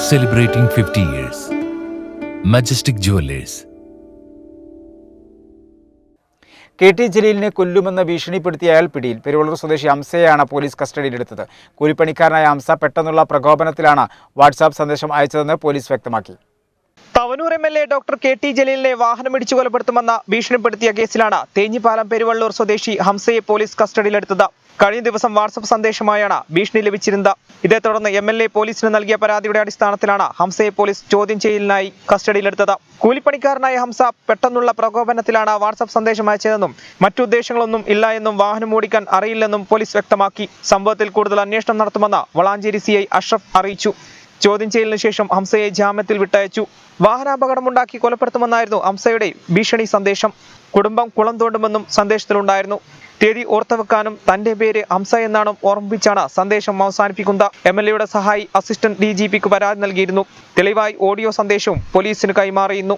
celebrating 50 years. Majestic Jewelers. K T ജലീലിനെ കൊല്ലുമെന്ന് ഭീഷണിപ്പെടുത്തിയ അയാൾ പിടിയിൽ പെരുവള്ളൂർ സ്വദേശി ഹംസയെയാണ് പോലീസ് കസ്റ്റഡിയിലെടുത്തത് കൂലിപ്പണിക്കാരനായ ഹംസ പെട്ടെന്നുള്ള പ്രകോപനത്തിലാണ് വാട്സാപ്പ് സന്ദേശം അയച്ചതെന്ന് പോലീസ് വ്യക്തമാക്കി Thavanur M L A doctor K T ജലീലിനെ വാഹനമിടിച്ചു കൊലപ്പെടുത്തുമെന്ന ഭീഷണിപ്പെടുത്തിയ കേസിലാണ് തേഞ്ഞിപ്പാലം പെരുവള്ളൂർ സ്വദേശി ഹംസയെ പോലീസ് കസ്റ്റഡിയിലെടുത്തത്. കഴിഞ്ഞ ദിവസം വാട്സപ്പ് സന്ദേശമായാണ് ഭീഷണി ലഭിച്ചിരുന്നത്. ഇതേ തുടർന്ന് എം എൽ എ പോലീസിന് നൽകിയ പരാതിയുടെ അടിസ്ഥാനത്തിലാണ് ഹംസയെ പോലീസ് ചോദ്യം ചെയ്യലിനായി കസ്റ്റഡിയിലെടുത്തത്. കൂലിപ്പണിക്കാരനായ ഹംസ പെട്ടെന്നുള്ള പ്രകോപനത്തിലാണ് വാട്സപ്പ് സന്ദേശം അയച്ചതെന്നും മറ്റുദ്ദേശങ്ങളൊന്നും ഇല്ല എന്നും വാഹനം ഓടിക്കാൻ അറിയില്ലെന്നും പോലീസ് വ്യക്തമാക്കി. സംഭവത്തിൽ കൂടുതൽ അന്വേഷണം നടത്തുമെന്ന് വളാഞ്ചേരി സി ഐ അഷ്റഫ് അറിയിച്ചു. ചോദ്യം ചെയ്യലിന് ശേഷം ഹംസയെ ജാമ്യത്തിൽ വിട്ടയച്ചു. വാഹനാപകടമുണ്ടാക്കി കൊലപ്പെടുത്തുമെന്നായിരുന്നു ഹംസയുടെ ഭീഷണി സന്ദേശം. കുടുംബം കുളം തോണ്ടുമെന്നും സന്ദേശത്തിലുണ്ടായിരുന്നു. തീയതി ഓർത്തുവെക്കാനും തന്റെ പേര് ഹംസ എന്നാണ് ഓർമ്മിപ്പിച്ചാണ് സന്ദേശം അവസാനിപ്പിക്കുന്നത്. എം എൽ എയുടെ സഹായി അസിസ്റ്റന്റ് ഡി ജി പിക്ക് പരാതി നൽകിയിരുന്നു. തെളിവായി ഓഡിയോ സന്ദേശവും പോലീസിന് കൈമാറിയിരുന്നു.